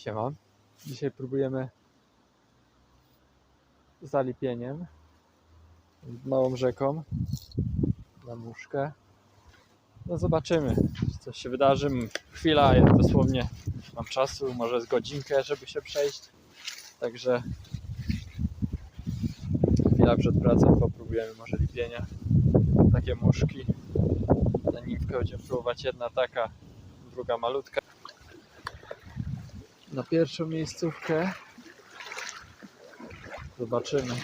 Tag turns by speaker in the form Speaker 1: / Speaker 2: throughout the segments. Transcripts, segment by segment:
Speaker 1: Siema. Dzisiaj próbujemy zalipieniem małą rzeką na muszkę. No zobaczymy, czy coś się wydarzy. Chwila, ja dosłownie mam czasu, może z godzinkę, żeby się przejść. Także chwila przed pracą popróbujemy może lipienia. Takie muszki. Na nimfkę będziemy próbować jedna taka, druga malutka. Na pierwszą miejscówkę zobaczymy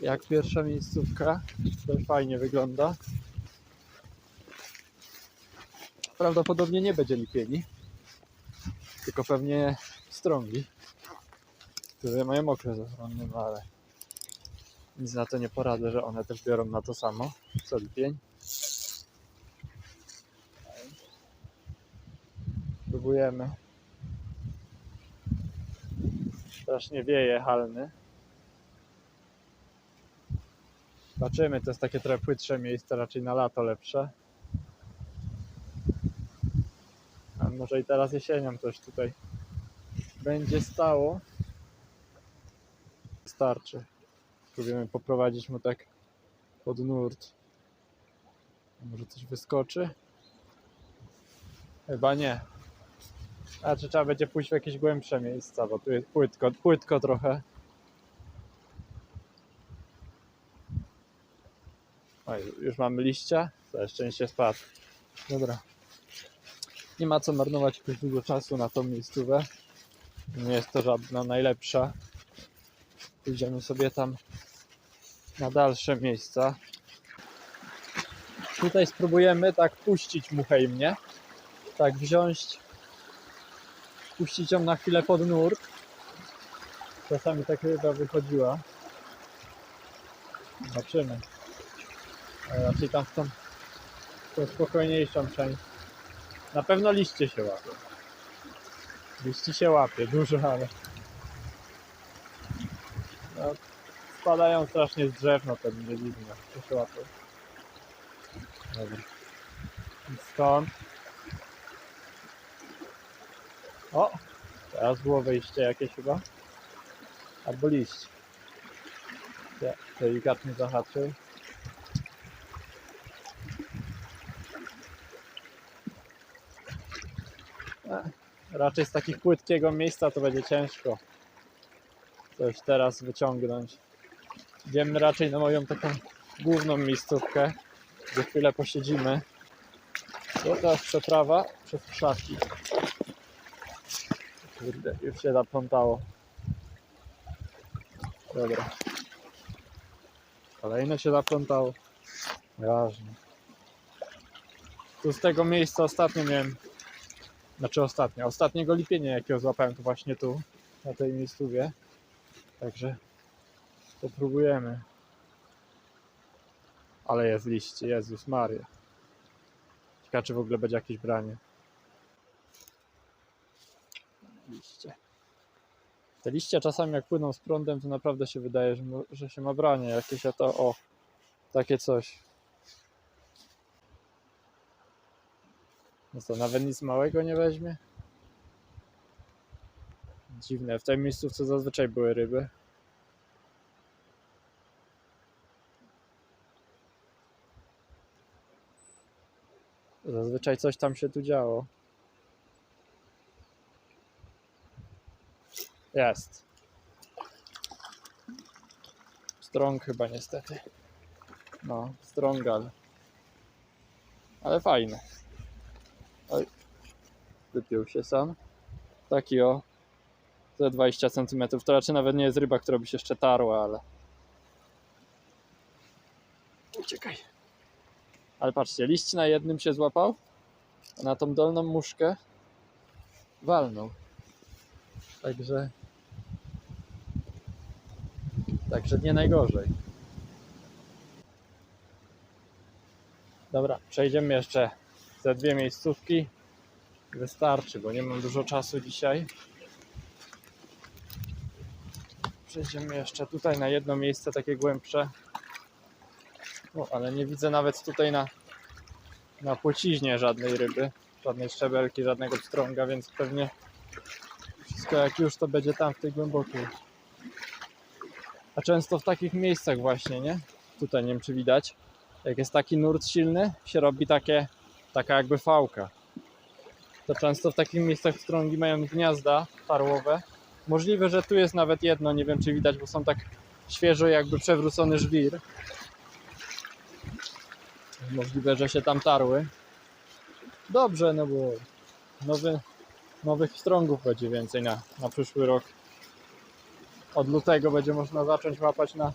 Speaker 1: jak pierwsza miejscówka. To fajnie wygląda. Prawdopodobnie nie będzie lipieni, tylko pewnie strągi, które mają okres ochronny, no ale nic na to nie poradzę, że one też biorą na to samo, co lipień. Próbujemy. Strasznie wieje halny. Zobaczymy, to jest takie trochę płytsze miejsce, raczej na lato lepsze. A może i teraz jesienią coś tutaj będzie stało. Starczy. Spróbujemy poprowadzić mu tak pod nurt. Może coś wyskoczy? Chyba nie. A czy trzeba będzie pójść w jakieś głębsze miejsca, bo tu jest płytko, płytko trochę. Oj, już mamy liścia. Całe szczęście spadł. Dobra. Nie ma co marnować jakoś czasu na tą miejscówę. Nie jest to żadna najlepsza. Pójdziemy sobie tam na dalsze miejsca. Tutaj spróbujemy tak puścić muchę i mnie. Tak wziąć, puścić ją na chwilę pod nurt. Czasami tak ryba wychodziła. Zobaczymy. Raczej tam w tą, w tą spokojniejszą część. Na pewno liście się łapie. Liści się łapie, dużo, ale... No, spadają strasznie z drzew, no to dziwne, to się łapie. Dobra. I stąd... O! Teraz było wejście jakieś chyba. Albo liść. Ja delikatnie zahaczył. E, Raczej z takich płytkiego miejsca to będzie ciężko coś teraz wyciągnąć. Idziemy raczej na moją taką główną miejscówkę, gdzie chwilę posiedzimy. To teraz przeprawa przez krzaki. Kurde, już się zaplątało. Dobra. Kolejne się zaplątało. Ważne. Tu z tego miejsca ostatnio miałem znaczy ostatnio. Ostatniego lipienia, jakiego złapałem, to właśnie tu, na tej miejscówie. Także popróbujemy. Ale jest liście, Jezus Maria. Ciekawe, czy w ogóle będzie jakieś branie. Liście. Te liście czasami jak płyną z prądem, to naprawdę się wydaje, że, że się ma branie jakieś, to o, takie coś. No to nawet nic małego nie weźmie. Dziwne, w tej miejscówce zazwyczaj były ryby. Zazwyczaj coś tam się tu działo. Jest. Strong chyba niestety. No, strongal. Ale fajny. Oj, wypił się sam. Taki o, ze 20 cm. To raczej nawet nie jest ryba, która by się jeszcze tarła, ale. Uciekaj. Ale patrzcie, liść na jednym się złapał, na tą dolną muszkę walnął. Także. Także nie najgorzej. Dobra, przejdziemy jeszcze te dwie miejscówki. Wystarczy, bo nie mam dużo czasu dzisiaj. Przejdziemy jeszcze tutaj na jedno miejsce takie głębsze. O, ale nie widzę nawet tutaj na, na płciźnie żadnej ryby. żadnej szczebelki, żadnego pstrąga, więc pewnie wszystko jak już to będzie tam w tej głębokiej. A często w takich miejscach właśnie, nie? Tutaj nie wiem czy widać. Jak jest taki nurt silny, się robi takie, taka jakby fałka. To często w takich miejscach pstrągi mają gniazda tarłowe. Możliwe, że tu jest nawet jedno, nie wiem czy widać, bo są tak świeżo jakby przewrócony żwir. Możliwe, że się tam tarły. Dobrze, no bo nowy, nowych pstrągów będzie więcej na, na przyszły rok. Od lutego będzie można zacząć łapać na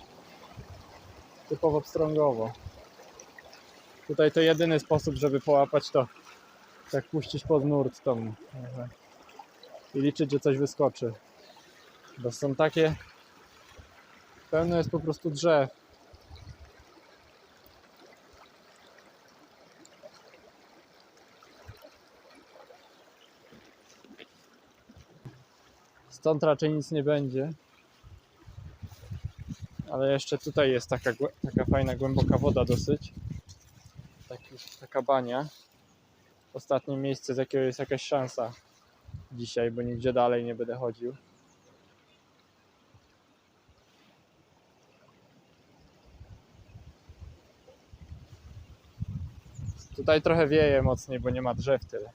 Speaker 1: typowo pstrągowo. Tutaj to jedyny sposób, żeby połapać to, tak puścić pod nurt tą i liczyć, że coś wyskoczy. Bo są takie, pełno jest po prostu drzew. Stąd raczej nic nie będzie. Ale jeszcze tutaj jest taka, taka fajna, głęboka woda dosyć. Taki, taka bania. Ostatnie miejsce, z jakiego jest jakaś szansa dzisiaj, bo nigdzie dalej nie będę chodził. Tutaj trochę wieje mocniej, bo nie ma drzew tyle.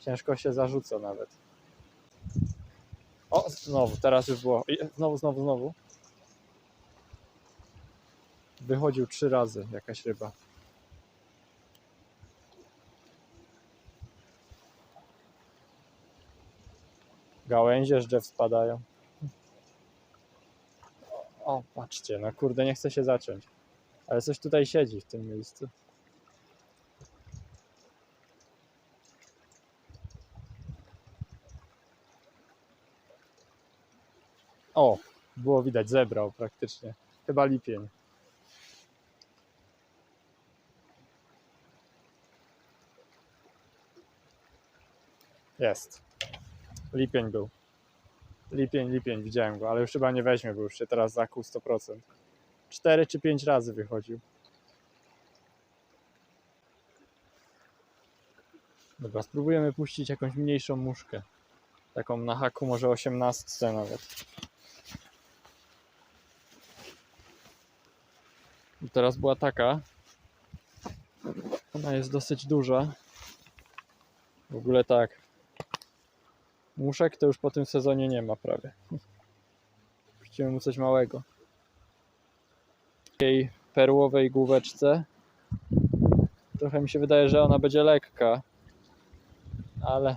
Speaker 1: Ciężko się zarzuca nawet. O, znowu, teraz już było. Znowu, znowu, znowu. Wychodził trzy razy jakaś ryba. Gałęzie z drzew spadają. O, patrzcie, no kurde, nie chce się zacząć. Ale coś tutaj siedzi w tym miejscu. O, było widać, zebrał praktycznie. Chyba lipień. Jest. Lipień był. Lipień, lipień, widziałem go, ale już chyba nie weźmie, bo już się teraz zakuł 100%. 4 czy 5 razy wychodził. Dobra, spróbujemy puścić jakąś mniejszą muszkę. Taką na haku może 18 nawet. I teraz była taka. Ona jest dosyć duża. W ogóle tak. Muszek to już po tym sezonie nie ma prawie. Puścimy mu coś małego. Takiej perłowej główeczce. Trochę mi się wydaje, że ona będzie lekka. Ale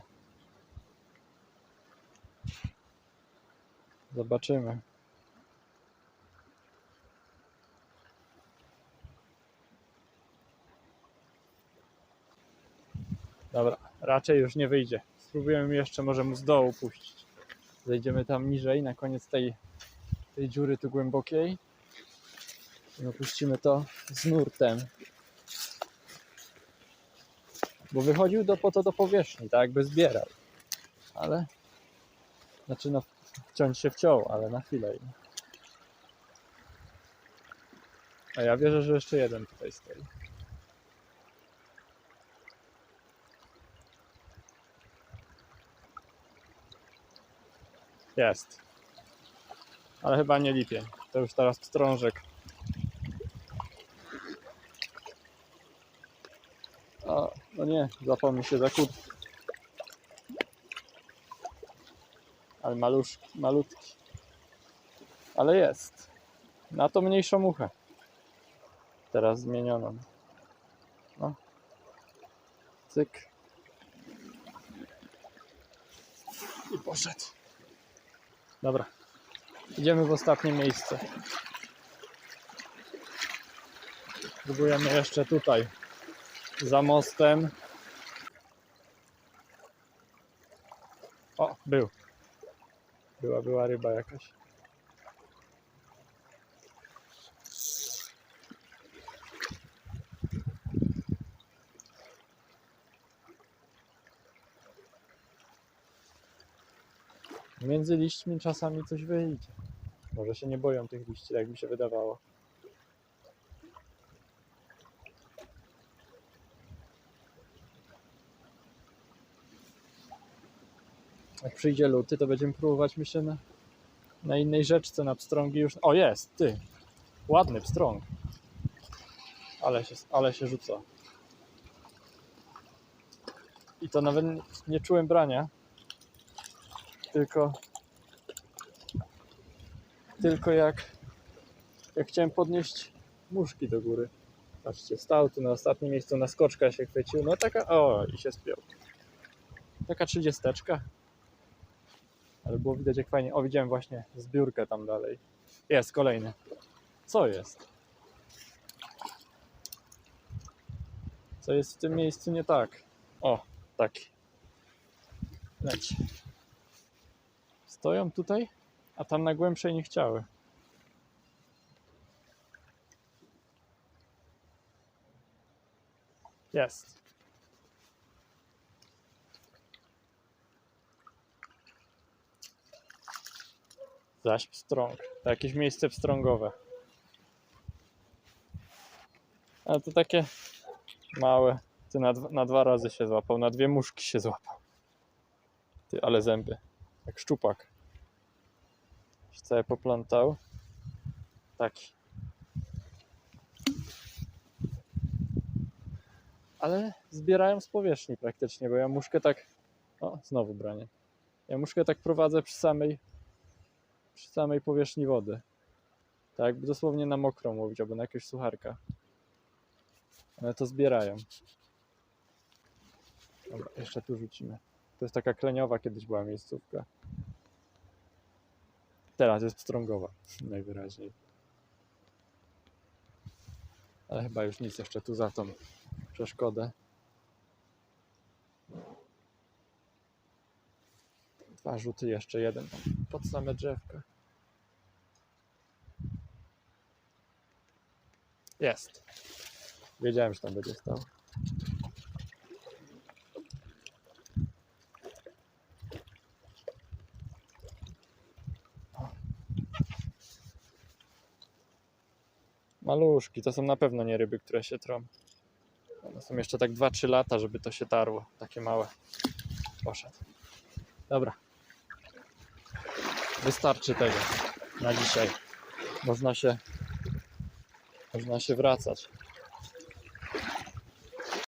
Speaker 1: zobaczymy. Dobra, raczej już nie wyjdzie. Spróbujemy jeszcze może mu z dołu puścić. Zejdziemy tam niżej, na koniec tej, tej dziury tu głębokiej. I opuścimy to z nurtem. Bo wychodził do, po to do powierzchni, tak jakby zbierał. Ale, znaczy no, wciąć się wciął, ale na chwilę. A ja wierzę, że jeszcze jeden tutaj stoi. Jest. Ale chyba nie lipień. To już teraz pstrążek. O, no nie, zapał mi się za kut. Ale malusz, malutki. Ale jest. Na to mniejszą muchę. Teraz zmienioną. No. Cyk. I poszedł. Dobra. Idziemy w ostatnie miejsce. Próbujemy jeszcze tutaj. Za mostem. O, był. Była, była ryba jakaś. Między liśćmi czasami coś wyjdzie. Może się nie boją tych liści, jak mi się wydawało. Jak przyjdzie luty, to będziemy próbować, myślę, na, na innej rzeczce, na pstrągi już. O, jest, ty! Ładny pstrąg. Ale się, ale się rzuca. I to nawet nie- czułem brania. Tylko. Tylko jak. Jak chciałem podnieść muszki do góry. Patrzcie, stał tu na ostatnim miejscu, na skoczka się chwycił. No taka. O, i się spiął. Taka trzydziesteczka. Ale było widać jak fajnie. O, widziałem właśnie zbiórkę tam dalej. Jest kolejny. Co jest? Co jest w tym miejscu nie tak? O, taki. Leci. Stoją tutaj, a tam na głębszej nie chciały. Jest. Zaś pstrąg. To jakieś miejsce pstrągowe. Ale to takie małe. Ty na, na dwa razy się złapał, na dwie muszki się złapał. Ty, ale zęby. Jak szczupak. Się całe poplątał. Taki. Ale zbierają z powierzchni praktycznie, bo ja muszkę tak. O, znowu branie. Ja muszkę tak prowadzę przy samej przy samej powierzchni wody. Tak, dosłownie na mokro mówić, albo na jakiegoś sucharka. One to zbierają. Dobra, jeszcze tu rzucimy. To jest taka kleniowa, kiedyś była miejscówka. Teraz jest pstrągowa, najwyraźniej. Ale chyba już nic jeszcze tu za tą przeszkodę. Dwa rzuty, jeszcze jeden pod same drzewka. Jest. Wiedziałem, że tam będzie stał. Maluszki, to są na pewno nie ryby, które się trą. One są jeszcze tak 2-3 lata, żeby to się tarło. Takie małe. Poszedł. Dobra. Wystarczy tego na dzisiaj. Można się, można się wracać.